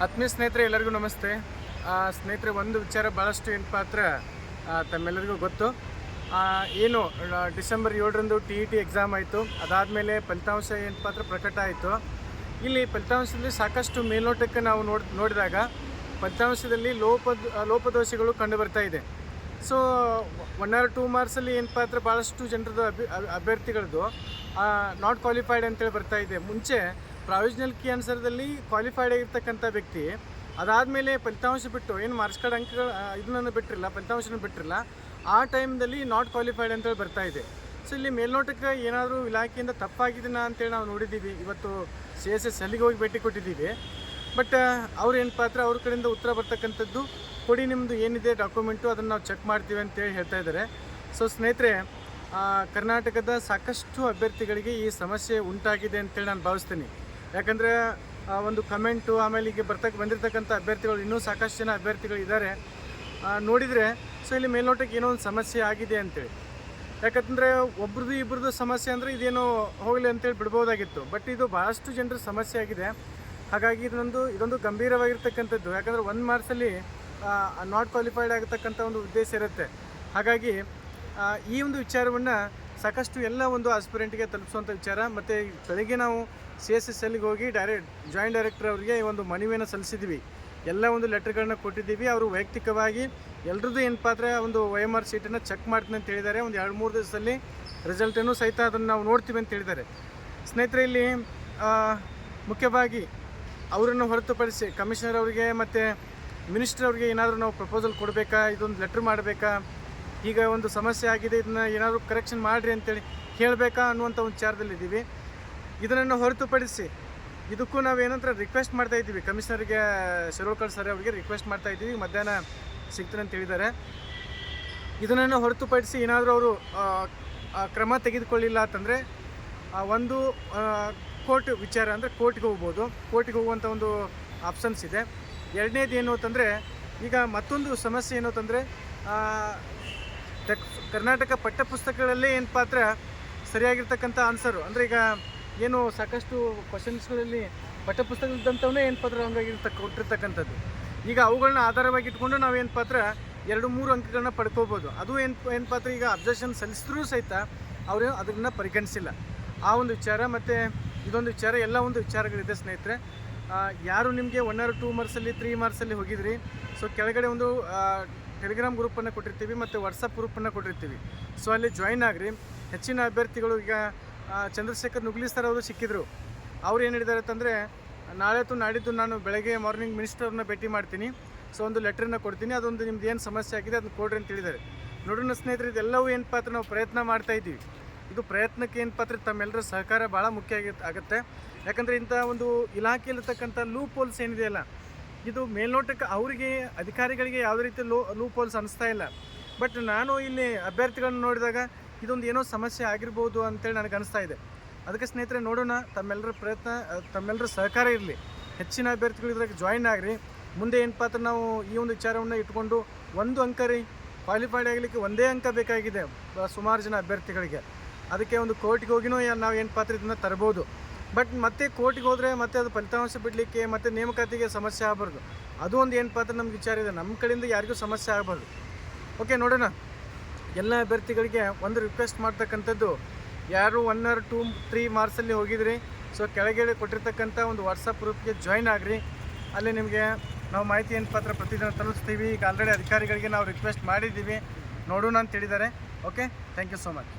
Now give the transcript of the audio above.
ಆತ್ಮೀಯ ಸ್ನೇಹಿತರೆ, ಎಲ್ಲರಿಗೂ ನಮಸ್ತೆ. ಸ್ನೇಹಿತರೆ, ಒಂದು ವಿಚಾರ ಭಾಳಷ್ಟು ಏನು ಪಾತ್ರ ತಮ್ಮೆಲ್ಲರಿಗೂ ಗೊತ್ತು. ಏನು ಡಿಸೆಂಬರ್ ಏಳರಂದು ಟಿ ಇ ಟಿ ಎಕ್ಸಾಮ್ ಆಯಿತು. ಅದಾದಮೇಲೆ ಫಲಿತಾಂಶ ಏನು ಪಾತ್ರ ಪ್ರಕಟ ಆಯಿತು. ಇಲ್ಲಿ ಫಲಿತಾಂಶದಲ್ಲಿ ಸಾಕಷ್ಟು ಮೇಲ್ನೋಟಕ್ಕೆ ನಾವು ನೋಡ್, ನೋಡಿದಾಗ ಫಲಿತಾಂಶದಲ್ಲಿ ಲೋಪ ಲೋಪದೋಷಗಳು ಕಂಡುಬರ್ತಾ ಇದೆ. ಸೊ ಒನ್ ಆರ್ ಟೂ ಮಾರ್ಕ್ಸಲ್ಲಿ ಏನಪ್ಪ ಹತ್ರ ಭಾಳಷ್ಟು ಜನರದ್ದು ಅಭಿ ಅಭಿ- ಅಭ್ಯರ್ಥಿಗಳದ್ದು ನಾಟ್ ಕ್ವಾಲಿಫೈಡ್ ಅಂತೇಳಿ ಬರ್ತಾ ಇದೆ. ಮುಂಚೆ ಪ್ರಾವಿಷನಲ್ ಕೀ ಆನ್ಸರ್ದಲ್ಲಿ ಕ್ವಾಲಿಫೈಡ್ ಆಗಿರ್ತಕ್ಕಂಥ ವ್ಯಕ್ತಿ. ಅದಾದಮೇಲೆ ಫಲಿತಾಂಶ ಬಿಟ್ಟು ಏನು ಮಾರ್ಕ್ಸ್ ಕಾರ್ಡ್ ಅಂಕಗಳು ಇದನ್ನು ಬಿಟ್ಟಿರಲ್ಲ, ಫಲಿತಾಂಶನ ಬಿಟ್ಟಿರಲ್ಲ, ಆ ಟೈಮ್ದಲ್ಲಿ ನಾಟ್ ಕ್ವಾಲಿಫೈಡ್ ಅಂತೇಳಿ ಬರ್ತಾ ಇದೆ. ಸೊ ಇಲ್ಲಿ ಮೇಲ್ನೋಟಕ್ಕೆ ಏನಾದರೂ ಇಲಾಖೆಯಿಂದ ತಪ್ಪಾಗಿದ್ದೀನ ಅಂತೇಳಿ ನಾವು ನೋಡಿದ್ದೀವಿ. ಇವತ್ತು ಸಿ ಎಸ್ ಎಸ್ ಅಲ್ಲಿಗೆ ಹೋಗಿ ಭೇಟಿ ಕೊಟ್ಟಿದ್ದೀವಿ. ಬಟ್ ಅವ್ರು ಏನು ಪಾತ್ರ, ಅವ್ರ ಕಡೆಯಿಂದ ಉತ್ತರ ಬರ್ತಕ್ಕಂಥದ್ದು ಕೊಡಿ ನಿಮ್ಮದು ಏನಿದೆ ಡಾಕ್ಯುಮೆಂಟು ಅದನ್ನು ನಾವು ಚೆಕ್ ಮಾಡ್ತೀವಿ ಅಂತೇಳಿ ಹೇಳ್ತಾ ಇದ್ದಾರೆ. ಸೊ ಸ್ನೇಹಿತರೆ ಕರ್ನಾಟಕದ ಸಾಕಷ್ಟು ಅಭ್ಯರ್ಥಿಗಳಿಗೆ ಈ ಸಮಸ್ಯೆ ಉಂಟಾಗಿದೆ ಅಂತೇಳಿ ನಾನು ಭಾವಿಸ್ತೀನಿ. ಯಾಕಂದರೆ ಒಂದು ಕಮೆಂಟು, ಆಮೇಲೆ ಈಗ ಬರ್ತಕ್ಕ ಬಂದಿರತಕ್ಕಂಥ ಅಭ್ಯರ್ಥಿಗಳು, ಇನ್ನೂ ಸಾಕಷ್ಟು ಜನ ಅಭ್ಯರ್ಥಿಗಳು ಇದ್ದಾರೆ. ನೋಡಿದರೆ, ಸೊ ಇಲ್ಲಿ ಮೇಲ್ನೋಟಕ್ಕೆ ಏನೋ ಒಂದು ಸಮಸ್ಯೆ ಆಗಿದೆ ಅಂತೇಳಿ. ಯಾಕಂದರೆ, ಒಬ್ರದ್ದು ಇಬ್ರದ್ದು ಸಮಸ್ಯೆ ಅಂದರೆ ಇದೇನೋ ಹೋಗಲಿ ಅಂತೇಳಿ ಬಿಡ್ಬೋದಾಗಿತ್ತು. ಬಟ್ ಇದು ಭಾಳಷ್ಟು ಜನರ ಸಮಸ್ಯೆ ಆಗಿದೆ. ಹಾಗಾಗಿ ಇದೊಂದು ಇದೊಂದು ಗಂಭೀರವಾಗಿರ್ತಕ್ಕಂಥದ್ದು. ಯಾಕಂದರೆ ಒಂದು ಮಾರ್ಕ್ಸಲ್ಲಿ ನಾಟ್ ಕ್ವಾಲಿಫೈಡ್ ಆಗತಕ್ಕಂಥ ಒಂದು ಉದ್ದೇಶ ಇರುತ್ತೆ. ಹಾಗಾಗಿ ಈ ಒಂದು ವಿಚಾರವನ್ನು ಸಾಕಷ್ಟು ಎಲ್ಲ ಒಂದು ಆಸ್ಪಿರೆಂಟ್ಗೆ ತಲುಪಿಸುವಂಥ ವಿಚಾರ. ಮತ್ತು ಬೆಳಗ್ಗೆ ನಾವು ಸಿ ಎಸ್ ಎಸ್ ಎಲ್ಗೆ ಹೋಗಿ ಡೈರೆಕ್ಟ್ ಜಾಯಿಂಟ್ ಡೈರೆಕ್ಟರ್ ಅವರಿಗೆ ಈ ಒಂದು ಮನವಿಯನ್ನು ಸಲ್ಲಿಸಿದ್ವಿ. ಎಲ್ಲ ಒಂದು ಲೆಟ್ರ್ಗಳನ್ನ ಕೊಟ್ಟಿದ್ದೀವಿ. ಅವರು ವೈಯಕ್ತಿಕವಾಗಿ ಎಲ್ರದ್ದು ಏನು ಪಾತ್ರ ಒಂದು ವೈ ಎಂ ಆರ್ ಸೀಟನ್ನು ಚೆಕ್ ಮಾಡ್ತೀನಿ ಅಂತ ಹೇಳಿದ್ದಾರೆ. ಒಂದು ಎರಡು ಮೂರು ದಿವಸದಲ್ಲಿ ರಿಸಲ್ಟನ್ನು ಸಹಿತ ಅದನ್ನು ನಾವು ನೋಡ್ತೀವಿ ಅಂತ ಹೇಳಿದ್ದಾರೆ. ಸ್ನೇಹಿತರೆ, ಇಲ್ಲಿ ಮುಖ್ಯವಾಗಿ ಅವರನ್ನು ಹೊರತುಪಡಿಸಿ ಕಮಿಷನರ್ ಅವರಿಗೆ ಮತ್ತು ಮಿನಿಸ್ಟರ್ ಅವರಿಗೆ ಏನಾದರೂ ನಾವು ಪ್ರಪೋಸಲ್ ಕೊಡಬೇಕಾ? ಇದೊಂದು ಲೆಟ್ರ್ ಮಾಡಬೇಕಾ? ಈಗ ಒಂದು ಸಮಸ್ಯೆ ಆಗಿದೆ, ಇದನ್ನ ಏನಾದರೂ ಕರೆಕ್ಷನ್ ಮಾಡಿರಿ ಅಂತೇಳಿ ಹೇಳಬೇಕಾ ಅನ್ನುವಂಥ ಒಂದು ವಿಚಾರದಲ್ಲಿದ್ದೀವಿ. ಇದನ್ನು ಹೊರತುಪಡಿಸಿ ಇದಕ್ಕೂ ನಾವು ಏನಂದ್ರೆ ರಿಕ್ವೆಸ್ಟ್ ಮಾಡ್ತಾ ಇದ್ದೀವಿ. ಕಮಿಷನರ್ಗೆ ಶಿರೋಳ್ಕರ್ ಸರ್ ಅವರಿಗೆ ರಿಕ್ವೆಸ್ಟ್ ಮಾಡ್ತಾ ಇದ್ದೀವಿ. ಮಧ್ಯಾಹ್ನ ಸಿಗ್ತಾರೆ ಅಂತ ಹೇಳಿದ್ದಾರೆ. ಇದನ್ನು ಹೊರತುಪಡಿಸಿ ಏನಾದರೂ ಅವರು ಕ್ರಮ ತೆಗೆದುಕೊಳ್ಳಿಲ್ಲ ಅಂತಂದರೆ ಒಂದು ಕೋರ್ಟ್ ವಿಚಾರ ಅಂದರೆ ಕೋರ್ಟ್ಗೆ ಹೋಗ್ಬೋದು. ಕೋರ್ಟ್ಗೆ ಹೋಗುವಂಥ ಒಂದು ಆಪ್ಷನ್ಸ್ ಇದೆ. ಎರಡನೇದು ಏನು ಅಂತಂದರೆ, ಈಗ ಮತ್ತೊಂದು ಸಮಸ್ಯೆ ಏನು ಅಂತಂದರೆ ಟೆಕ್ ಕರ್ನಾಟಕ ಪಠ್ಯಪುಸ್ತಕಗಳಲ್ಲೇ ಏನು ಪಾತ್ರ ಸರಿಯಾಗಿರ್ತಕ್ಕಂಥ ಆನ್ಸರು ಅಂದರೆ ಈಗ ಏನು ಸಾಕಷ್ಟು ಕ್ವಶನ್ಸ್ಗಳಲ್ಲಿ ಪಠ್ಯಪುಸ್ತಕದಂಥವನ್ನೇ ಏನು ಪಾತ್ರ ಹಂಗಾಗಿರ್ತಕ್ಕ ಕೊಟ್ಟಿರ್ತಕ್ಕಂಥದ್ದು? ಈಗ ಅವುಗಳನ್ನ ಆಧಾರವಾಗಿ ಇಟ್ಕೊಂಡು ನಾವು ಏನು ಪಾತ್ರ ಎರಡು ಮೂರು ಅಂಕಗಳನ್ನ ಪಡ್ಕೋಬೋದು. ಅದು ಏನು ಏನು ಪಾತ್ರ ಈಗ ಅಬ್ಜೆಕ್ಷನ್ ಸಲ್ಲಿಸಿದ್ರೂ ಸಹಿತ ಅವರು ಅದನ್ನು ಪರಿಗಣಿಸಿಲ್ಲ. ಆ ಒಂದು ವಿಚಾರ ಮತ್ತು ಇದೊಂದು ವಿಚಾರ, ಎಲ್ಲ ಒಂದು ವಿಚಾರಗಳಿದೆ ಸ್ನೇಹಿತರೆ. ಯಾರು ನಿಮಗೆ ಒನ್ ಆರ್ ಟೂ ಮಾರ್ಕ್ಸಲ್ಲಿ ತ್ರೀ ಮಾರ್ಕ್ಸಲ್ಲಿ ಹೋಗಿದ್ರಿ? ಸೊ ಕೆಳಗಡೆ ಒಂದು ಟೆಲಿಗ್ರಾಮ್ ಗ್ರೂಪನ್ನು ಕೊಟ್ಟಿರ್ತೀವಿ ಮತ್ತು ವಾಟ್ಸಪ್ ಗ್ರೂಪನ್ನು ಕೊಟ್ಟಿರ್ತೀವಿ. ಸೊ ಅಲ್ಲಿ ಜಾಯಿನ್ ಆಗಿರಿ. ಹೆಚ್ಚಿನ ಅಭ್ಯರ್ಥಿಗಳು ಈಗ ಚಂದ್ರಶೇಖರ್ ನುಗ್ಲಿ ಸರ್ ಅವರು ಸಿಕ್ಕಿದ್ರು. ಅವ್ರು ಏನು ಹೇಳಿದ್ದಾರೆ ಅಂತಂದರೆ, ನಾಳೆ ತು ನಾಡಿದ್ದು ನಾನು ಬೆಳಗ್ಗೆ ಮಾರ್ನಿಂಗ್ ಮಿನಿಸ್ಟರ್ನ ಭೇಟಿ ಮಾಡ್ತೀನಿ. ಸೊ ಒಂದು ಲೆಟ್ರನ್ನ ಕೊಡ್ತೀನಿ. ಅದೊಂದು ನಿಮ್ದು ಏನು ಸಮಸ್ಯೆ ಆಗಿದೆ ಅದನ್ನ ಕೊಡ್ರಿ ಅಂತ ಹೇಳಿದ್ದಾರೆ ನೋಡೋಣ ಸ್ನೇಹಿತರೆ, ಇದೆಲ್ಲವೂ ಏನು ಪಾತ್ರ ನಾವು ಪ್ರಯತ್ನ ಮಾಡ್ತಾ ಇದ್ದೀವಿ. ಇದು ಪ್ರಯತ್ನಕ್ಕೆ ಏನು ಪಾತ್ರ ತಮ್ಮೆಲ್ಲರ ಸಹಕಾರ ಭಾಳ ಮುಖ್ಯ ಆಗಿ, ಆಗುತ್ತೆ. ಯಾಕಂದರೆ ಇಂಥ ಒಂದು ಇಲಾಖೆಯಲ್ಲಿರ್ತಕ್ಕಂಥ ಲೂಪ್ ಹೋಲ್ಸ್ ಏನಿದೆಯಲ್ಲ ಇದು ಮೇಲ್ನೋಟಕ್ಕೆ ಅವರಿಗೆ, ಅಧಿಕಾರಿಗಳಿಗೆ ಯಾವುದೇ ರೀತಿ ಲೋ ಲೂಪ್ ಹೋಲ್ಸ್ ಅನಿಸ್ತಾ ಇಲ್ಲ. ಬಟ್ ನಾನು ಇಲ್ಲಿ ಅಭ್ಯರ್ಥಿಗಳನ್ನ ನೋಡಿದಾಗ ಇದೊಂದು ಏನೋ ಸಮಸ್ಯೆ ಆಗಿರ್ಬೋದು ಅಂತೇಳಿ ನನಗೆ ಅನಿಸ್ತಾ ಇದೆ. ಅದಕ್ಕೆ ಸ್ನೇಹಿತರೆ, ನೋಡೋಣ. ತಮ್ಮೆಲ್ಲರ ಪ್ರಯತ್ನ, ತಮ್ಮೆಲ್ಲರ ಸಹಕಾರ ಇರಲಿ. ಹೆಚ್ಚಿನ ಅಭ್ಯರ್ಥಿಗಳು ಇದ್ರಾಗ ಜಾಯಿನ್ ಆಗಲಿ ಮುಂದೆ ಏನು ಪಾತ್ರ ನಾವು ಈ ಒಂದು ವಿಚಾರವನ್ನು ಇಟ್ಕೊಂಡು ಒಂದು ಅಂಕ ರೀ ಕ್ವಾಲಿಫೈಡ್ ಆಗಲಿಕ್ಕೆ ಒಂದೇ ಅಂಕ ಬೇಕಾಗಿದೆ ಸುಮಾರು ಜನ ಅಭ್ಯರ್ಥಿಗಳಿಗೆ. ಅದಕ್ಕೆ ಒಂದು ಕೋರ್ಟ್ಗೆ ಹೋಗಿನೂ ನಾವು ಏನು ಪಾತ್ರ ಇದನ್ನು ತರ್ಬೋದು. ಬಟ್ ಮತ್ತೆ ಕೋರ್ಟಿಗೆ ಹೋದರೆ ಮತ್ತೆ ಅದು ಫಲಿತಾಂಶ ಬಿಡಲಿಕ್ಕೆ ಮತ್ತೆ ನೇಮಕಾತಿಗೆ ಸಮಸ್ಯೆ ಆಗಬಾರ್ದು. ಅದು ಒಂದು ಏನು ಪಾತ್ರ ನಮ್ಗೆ ವಿಚಾರ ಇದೆ. ನಮ್ಮ ಕಡೆಯಿಂದ ಯಾರಿಗೂ ಸಮಸ್ಯೆ ಆಗಬಾರ್ದು. ಓಕೆ ನೋಡೋಣ. ಎಲ್ಲ ಅಭ್ಯರ್ಥಿಗಳಿಗೆ ಒಂದು ರಿಕ್ವೆಸ್ಟ್ ಮಾಡ್ತಕ್ಕಂಥದ್ದು. ಯಾರು ಒನ್ ಆರ್ ಟೂ ತ್ರೀ ಮಾರ್ಕ್ಸಲ್ಲಿ ಹೋಗಿದ್ರಿ ಸೊ ಕೆಳಗಡೆ ಕೊಟ್ಟಿರ್ತಕ್ಕಂಥ ಒಂದು ವಾಟ್ಸಪ್ ಗ್ರೂಪ್ಗೆ ಜಾಯ್ನ್ ಆಗಿರಿ. ಅಲ್ಲಿ ನಿಮಗೆ ನಾವು ಮಾಹಿತಿ ಏನು ಪಾತ್ರ ಪ್ರತಿದಿನ ತಲುಪಿಸ್ತೀವಿ. ಈಗ ಆಲ್ರೆಡಿ ಅಧಿಕಾರಿಗಳಿಗೆ ನಾವು ರಿಕ್ವೆಸ್ಟ್ ಮಾಡಿದ್ದೀವಿ. ನೋಡೋಣ ಅಂತ ಹೇಳಿದ್ದಾರೆ. Okay thank you so much